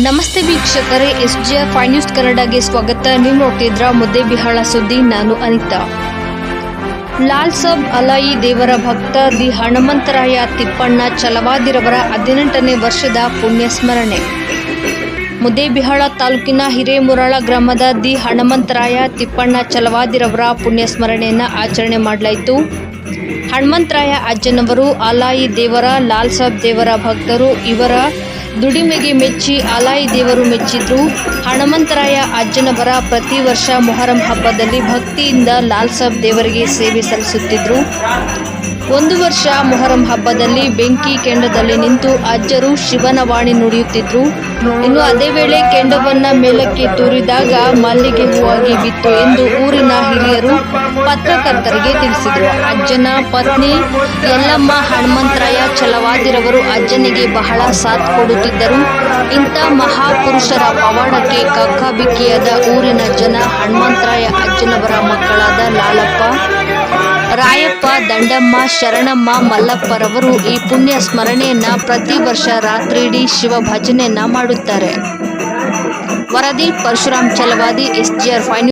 ನಮಸ್ತೆ ವೀಕ್ಷಕರೇ S G F ಫೈ ಕನ್ನಡಗೆ ಸ್ವಾಗತ. ನೀವು ನೋಡ್ತಿದ್ರ ಮುದ್ದೆಬಿಹಾಳ ಸುದ್ದಿ, ನಾನು ಅನಿತಾ. ಲಾಲ್ ಸಾಬ್ ಅಲಾಯಿ ದೇವರ ಭಕ್ತ ದಿ ಹನುಮಂತರಾಯ ತಿಪ್ಪಣ್ಣ ಚಲವಾದಿರವರ ಹದಿನೆಂಟನೇ ವರ್ಷದ ಪುಣ್ಯ ಸ್ಮರಣೆ ಮುದ್ದೇಬಿಹಾಳ ತಾಲೂಕಿನ ಹಿರೇಮುರಾಳ ಗ್ರಾಮದ ದಿ ಹನುಮಂತರಾಯ ತಿಪ್ಪಣ್ಣ ಚಲವಾದಿರವರ ಪುಣ್ಯ ಸ್ಮರಣೆಯನ್ನು ಆಚರಣೆ ಮಾಡಲಾಯಿತು. ಹನುಮಂತರಾಯ ಅಜ್ಜನವರು ಅಲಾಯಿ ದೇವರ, ಲಾಲ್ ಸಾಬ್ ದೇವರ ಭಕ್ತರು ಇವರ ದುಡಿಮೆಗೆ ಮೆಚ್ಚಿ ಆಲಾಯಿ ದೇವರು ಮೆಚ್ಚಿದ್ರು. ಹನುಮಂತರಾಯ ಅಜ್ಜನವರ ಪ್ರತಿ ವರ್ಷ ಮೊಹರಂ ಹಬ್ಬದಲ್ಲಿ ಭಕ್ತಿಯಿಂದ ಲಾಲ್ ಸಾಬ್ ದೇವರಿಗೆ ಸೇವೆ ಸಲ್ಲಿಸುತ್ತಿದ್ರು. ಒಂದು ವರ್ಷ ಮೊಹರಂ ಹಬ್ಬದಲ್ಲಿ ಬೆಂಕಿ ಕೆಂಡದಲ್ಲಿ ನಿಂತು ಅಜ್ಜರು ಶಿವನ ವಾಣಿ ನುಡಿಯುತ್ತಿದ್ರು. ಇನ್ನು ಅದೇ ವೇಳೆ ಕೆಂಡವನ್ನ ಮೇಲಕ್ಕೆ ತೂರಿದಾಗ ಮಲ್ಲಿಗೆ ಹೂವಾಗಿ ಬಿತ್ತು ಎಂದು ಊರಿನ ಹಿರಿಯರು ಪತ್ರಕರ್ತರಿಗೆ ತಿಳಿಸಿದರು. ಅಜ್ಜನ ಪತ್ನಿ ಯಲ್ಲಮ್ಮ ಹನುಮಂತರಾಯ ಛಲವಾದಿರವರು ಅಜ್ಜನಿಗೆ ಬಹಳ ಸಾಥ್ ಕೊಡುತ್ತಿದ್ದರು. ಇಂಥ ಮಹಾಪುರುಷರ ಪವಾಡಕ್ಕೆ ಕಕ್ಕಬಿಕ್ಕಿಯಾದ ಊರಿನ ಜನ ಹನುಮಂತರಾಯ ಅಜ್ಜನವರ ಮಕ್ಕಳಾದ ಲಾಲಪ್ಪ ರಾಯಪ್ಪ, ದಂಡಮ್ಮ, ಶರಣಮ್ಮ, ಮಲ್ಲಪ್ಪರವರು ಈ ಪುಣ್ಯ ಸ್ಮರಣೆಯನ್ನ ಪ್ರತಿ ವರ್ಷ ರಾತ್ರಿಯಿಡೀ ಶಿವ ಭಜನೆಯನ್ನ ಮಾಡುತ್ತಾರೆ. ವರದಿ, Parashuram Chalavadi S G R five